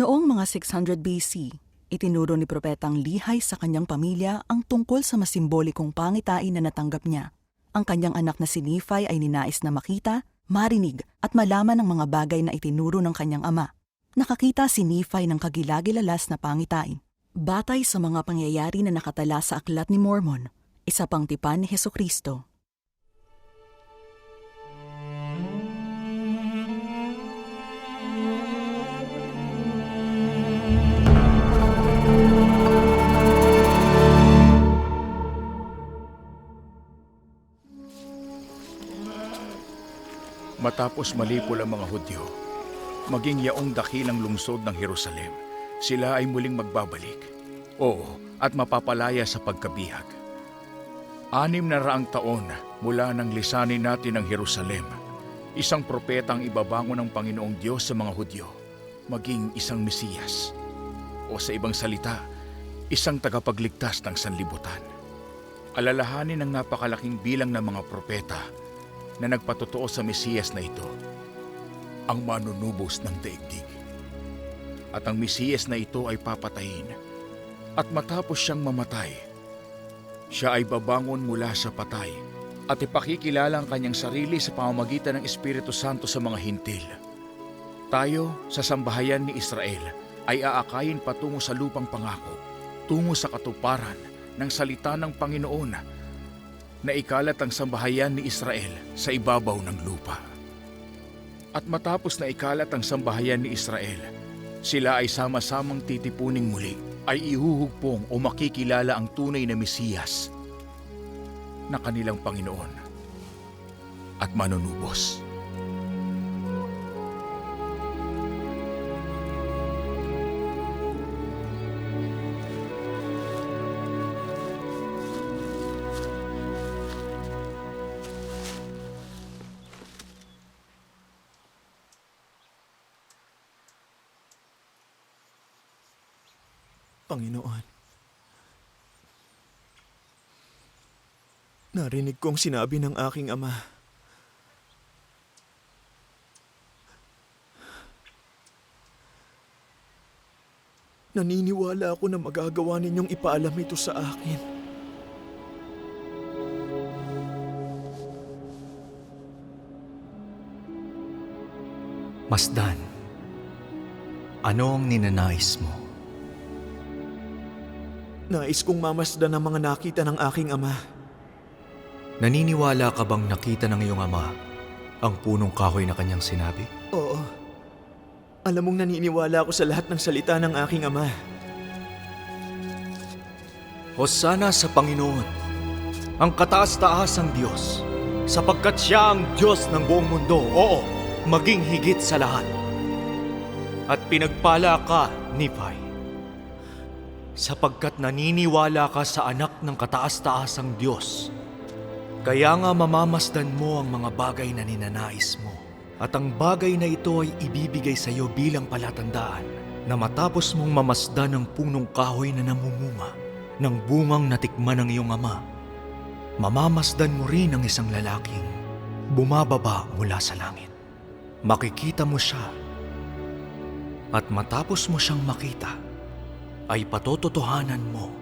Noong mga 600 BC, itinuro ni Propetang Lihay sa kanyang pamilya ang tungkol sa masimbolikong pangitain na natanggap niya. Ang kanyang anak na si Nephi ay ninais na makita, marinig at malaman ang mga bagay na itinuro ng kanyang ama. Nakakita si Nephi ng kagilagilalas na pangitain. Batay sa mga pangyayari na nakatala sa Aklat ni Mormon, isa pang tipan ni Heso Kristo. Matapos malipol ang mga Hudyo, maging yaong dakilang lungsod ng Jerusalem, sila ay muling magbabalik. Oo, at mapapalaya sa pagkabihag. Anim na raang taon mula nang lisanin natin ang Jerusalem, isang propetang ibabango ng Panginoong Diyos sa mga Hudyo, maging isang Mesiyas. O sa ibang salita, isang tagapagligtas ng sanlibutan. Alalahanin ang napakalaking bilang ng mga propeta na nagpatotoo sa Mesiyas na ito, ang manunubos ng daigdig. At ang Mesiyas na ito ay papatayin. At matapos siyang mamatay, siya ay babangon mula sa patay at ipakikilala ang kanyang sarili sa pamamagitan ng Espiritu Santo sa mga hintil. Tayo sa sambahayan ni Israel ay aakayin patungo sa lupang pangako, tungo sa katuparan ng salita ng Panginoon na ikalat ang sambahayan ni Israel sa ibabaw ng lupa. At matapos na ikalat ang sambahayan ni Israel, sila ay sama-samang titipuning muli ay ihuhugpong o makikilala ang tunay na Mesiyas na kanilang Panginoon at manunubos. Narinig kong sinabi ng aking ama. Naniniwala ako na magagawa ninyong ipaalam ito sa akin. Masdan, ano ang ninanais mo? Nais kong mamasdan ang mga nakita ng aking ama. Naniniwala ka bang nakita ng iyong ama ang punong kahoy na kanyang sinabi? Oo. Alam mong naniniwala ako sa lahat ng salita ng aking ama. Hosana sa Panginoon, ang kataas-taasang Diyos, sapagkat siya ang Diyos ng buong mundo, oo, maging higit sa lahat. At pinagpala ka, Nephi, sapagkat naniniwala ka sa anak ng kataas-taasang Diyos. Kaya nga mamamasdan mo ang mga bagay na ninanais mo. At ang bagay na ito ay ibibigay sa iyo bilang palatandaan na matapos mong mamasdan ang punong kahoy na namumunga ng bungang natikman ng iyong ama, mamamasdan mo rin ang isang lalaking bumababa mula sa langit. Makikita mo siya at matapos mo siyang makita, ay patototohanan mo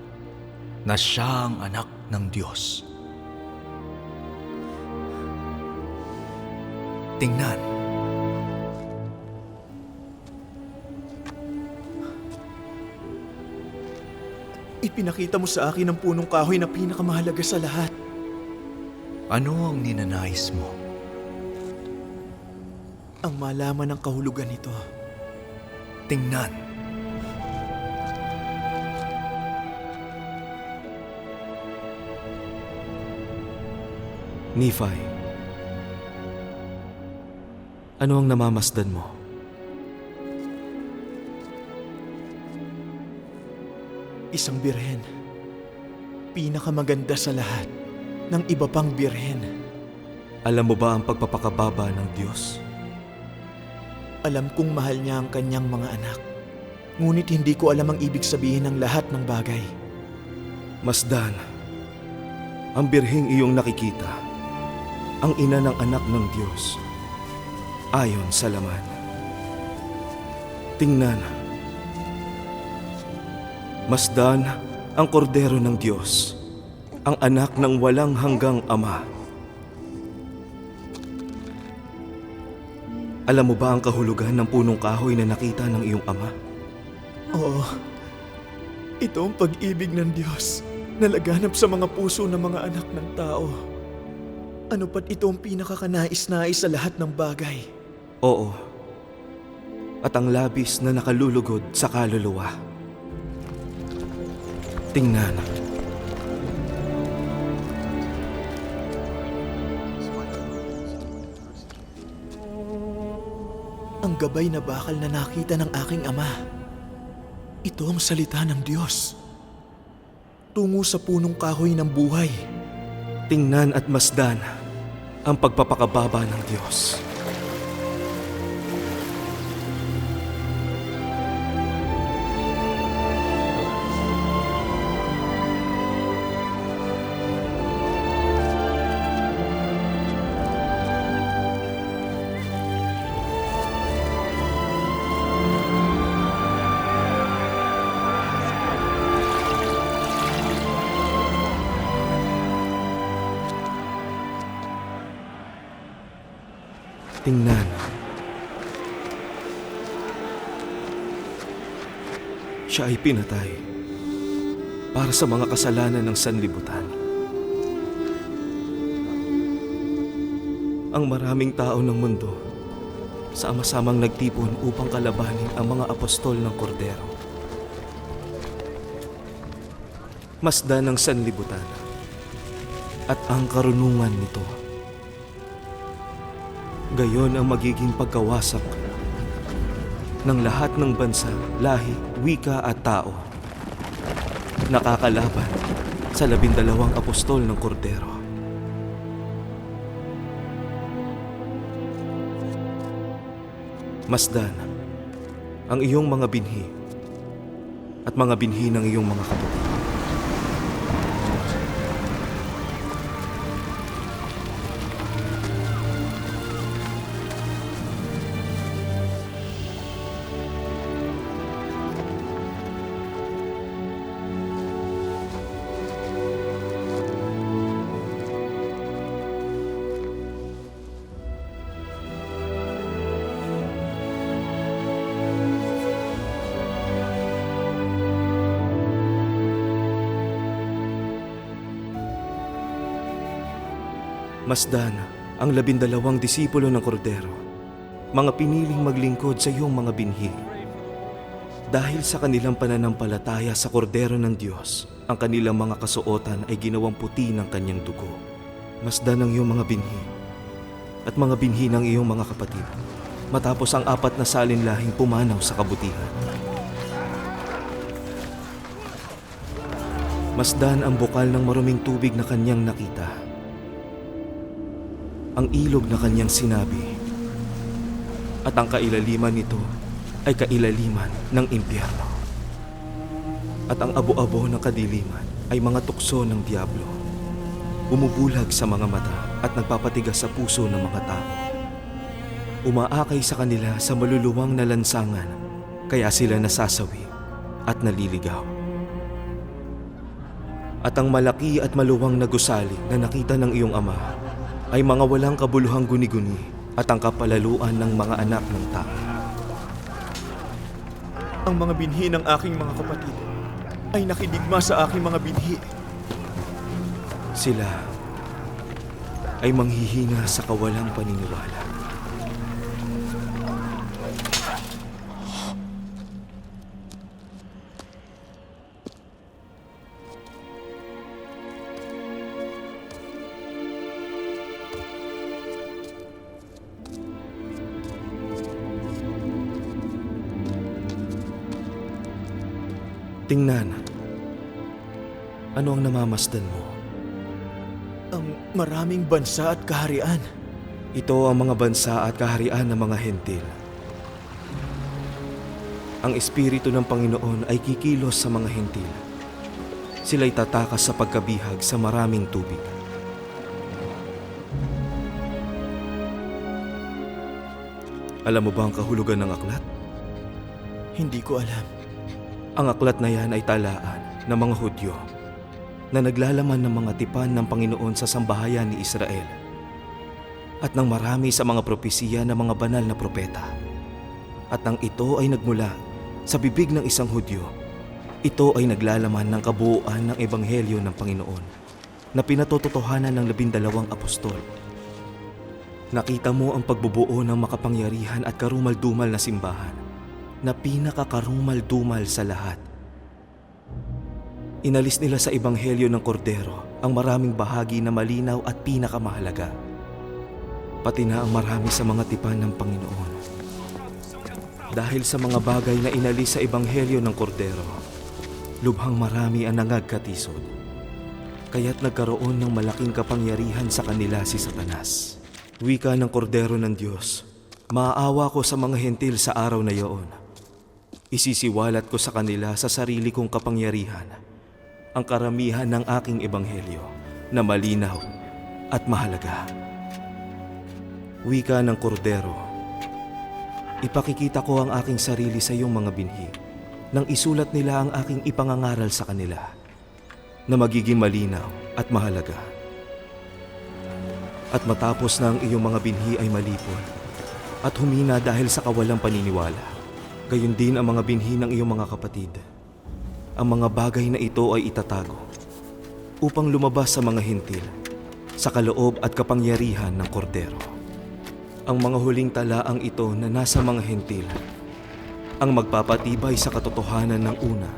na siya ang anak ng Diyos. Tingnan, Ipinakita mo sa akin ang punong kahoy na pinakamahalaga sa lahat. ano ang ninanais mo? Ang malaman ng kahulugan nito. Tingnan, Nephi, ano ang namamasdan mo? Isang birhen. Pinakamaganda sa lahat ng iba pang birhen. Alam mo ba ang pagpapakababa ng Diyos? Alam kong mahal niya ang kanyang mga anak. Ngunit hindi ko alam ang ibig sabihin ng lahat ng bagay. Masdan, ang birheng iyong nakikita, ang ina ng anak ng Diyos, ayon sa laman. Tingnan, Masdan ang kordero ng Diyos, ang anak ng walang hanggang ama. Alam mo ba ang kahulugan ng punong kahoy na nakita ng iyong ama? Oo. Ito ang pag-ibig ng Diyos na laganap sa mga puso ng mga anak ng tao. Ano pat ito ang pinakakanais-nais sa lahat ng bagay. Oo. At ang labis na nakalulugod sa kaluluwa. Tingnan. Ang gabay na bakal na nakita ng aking ama. Ito ang salita ng Diyos. Tungo sa punong kahoy ng buhay. Tingnan at masdan ang pagpapakababa ng Diyos. Tingnan. Siya ay pinatay para sa mga kasalanan ng sanlibutan. Ang maraming tao ng mundo sama-samang nagtipon upang kalabanin ang mga apostol ng kordero. Masda ng sanlibutan at ang karunungan nito. Gayon ang magiging pagkawasak ng lahat ng bansa, lahi, wika at tao. Nakakalaban sa labindalawang apostol ng kordero. Masdan ang iyong mga binhi at mga binhi ng iyong mga kapatid. Masdan ang labindalawang disipulo ng kordero, mga piniling maglingkod sa iyong mga binhi. Dahil sa kanilang pananampalataya sa kordero ng Diyos, ang kanilang mga kasuotan ay ginawang puti ng kanyang dugo. Masdan ang iyong mga binhi at mga binhi ng iyong mga kapatid matapos ang apat na salin lahing pumanaw sa kabutihan. Masdan ang bukal ng maruming tubig na kanyang nakita ang ilog na kanyang sinabi. At ang kailaliman nito ay kailaliman ng impyerno. At ang abo-abo ng kadiliman ay mga tukso ng Diablo. Bumubulag sa mga mata at nagpapatigas sa puso ng mga tao. Umaakay sa kanila sa maluluwang na lansangan, kaya sila nasasawi at naliligaw. At ang malaki at maluwang na gusali na nakita ng iyong ama ay mga walang kabuluhang guni-guni at ang kapalaluan ng mga anak ng tao. Ang mga binhi ng aking mga kapatid ay nakidigma sa aking mga binhi. Sila ay manghihina sa kawalang paniniwala. Tingnan. Ano ang namamasdan mo? Ang maraming bansa at kaharian. Ito ang mga bansa at kaharian ng mga hentil. Ang Espiritu ng Panginoon ay kikilos sa mga hentil. Sila'y tatakas sa pagkabihag sa maraming tubig. Alam mo ba ang kahulugan ng aklat? Hindi ko alam. Ang aklat na yan ay talaan ng mga Hudyo na naglalaman ng mga tipan ng Panginoon sa sambahayan ni Israel at ng marami sa mga propesiya ng mga banal na propeta. At nang ito ay nagmula sa bibig ng isang Hudyo, ito ay naglalaman ng kabuuan ng Ebanghelyo ng Panginoon na pinatototohanan ng labindalawang apostol. Nakita mo ang pagbubuo ng makapangyarihan at karumal-dumal na simbahan na pinakakarumal-dumal sa lahat. Inalis nila sa Ebanghelyo ng Kordero ang maraming bahagi na malinaw at pinakamahalaga. Pati na ang marami sa mga tipan ng Panginoon. Dahil sa mga bagay na inalis sa Ebanghelyo ng Kordero, lubhang marami ang nangagkatisod. Kaya't nagkaroon ng malaking kapangyarihan sa kanila si Satanas. Wika ng Kordero ng Diyos, maaawa ko sa mga hentil sa araw na iyon. Isisiwalat ko sa kanila sa sarili kong kapangyarihan ang karamihan ng aking ebanghelyo na malinaw at mahalaga. Wika ng Kordero, ipakikita ko ang aking sarili sa iyong mga binhi nang isulat nila ang aking ipangangaral sa kanila na magiging malinaw at mahalaga. At matapos na ang iyong mga binhi ay malipol at humina dahil sa kawalang paniniwala, gayon din ang mga binhi ng iyong mga kapatid. Ang mga bagay na ito ay itatago upang lumabas sa mga hintil sa kaloob at kapangyarihan ng kordero. Ang mga huling talaang ito na nasa mga hintil ang magpapatibay sa katotohanan ng una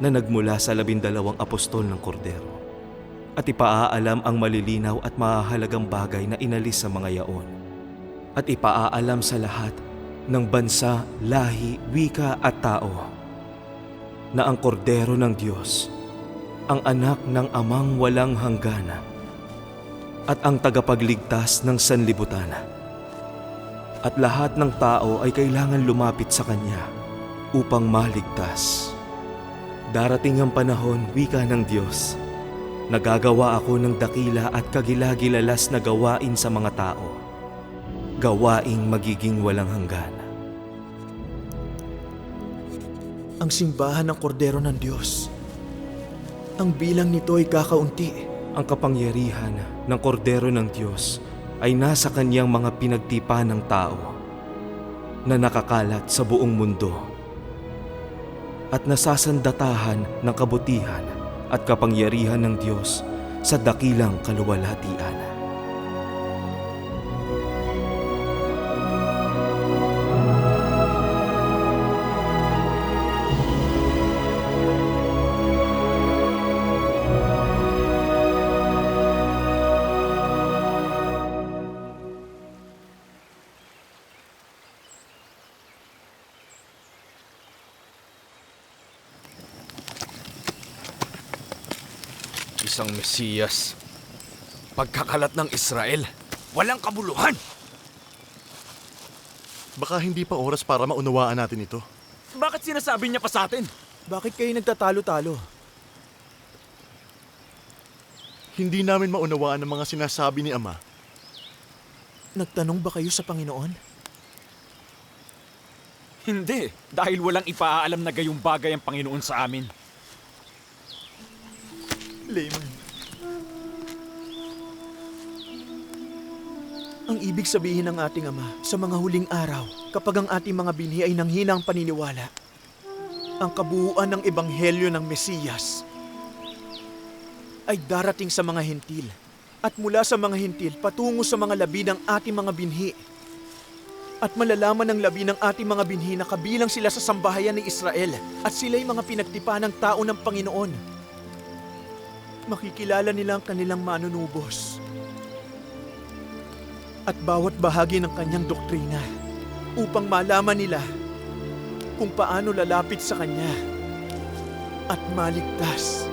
na nagmula sa labindalawang apostol ng kordero at ipaaalam ang malilinaw at mahahalagang bagay na inalis sa mga yaon at ipaaalam sa lahat ng bansa, lahi, wika at tao na ang kordero ng Diyos, ang anak ng amang walang hanggana at ang tagapagligtas ng sanlibutan. At lahat ng tao ay kailangan lumapit sa Kanya upang maligtas. Darating ang panahon, wika ng Diyos, nagagawa ako ng dakila at kagilagilalas na gawain sa mga tao. Gawaing magiging walang hanggan. Ang simbahan ng Kordero ng Diyos. Ang bilang nito ay kakaunti. Ang kapangyarihan ng kordero ng Diyos ay nasa kanyang mga pinagtipan ng tao na nakakalat sa buong mundo at nasasandatahan ng kabutihan at kapangyarihan ng Diyos sa dakilang kaluwalhatian. Isang Mesiyas. Pagkakalat ng Israel. Walang kabuluhan. Baka hindi pa oras para maunawaan natin ito. Bakit sinasabi niya pa sa atin? Bakit kayo nagtatalo-talo? Hindi namin maunawaan ang mga sinasabi ni Ama. Nagtanong ba kayo sa Panginoon? Hindi. Dahil walang ipaalam na gayong bagay ang Panginoon sa amin. Layman. Ang ibig sabihin ng ating Ama sa mga huling araw, kapag ang ating mga binhi ay nanghinang paniniwala, ang kabuuan ng Ebanghelyo ng Mesiyas ay darating sa mga hentil at mula sa mga hentil patungo sa mga labi ng ating mga binhi. At malalaman ng labi ng ating mga binhi na kabilang sila sa sambahayan ni Israel at sila'y mga pinagtipa ng tao ng Panginoon makikilala nila ang kanilang manunubos. At bawat bahagi ng kanyang doktrina upang malaman nila kung paano lalapit sa kanya at maligtas.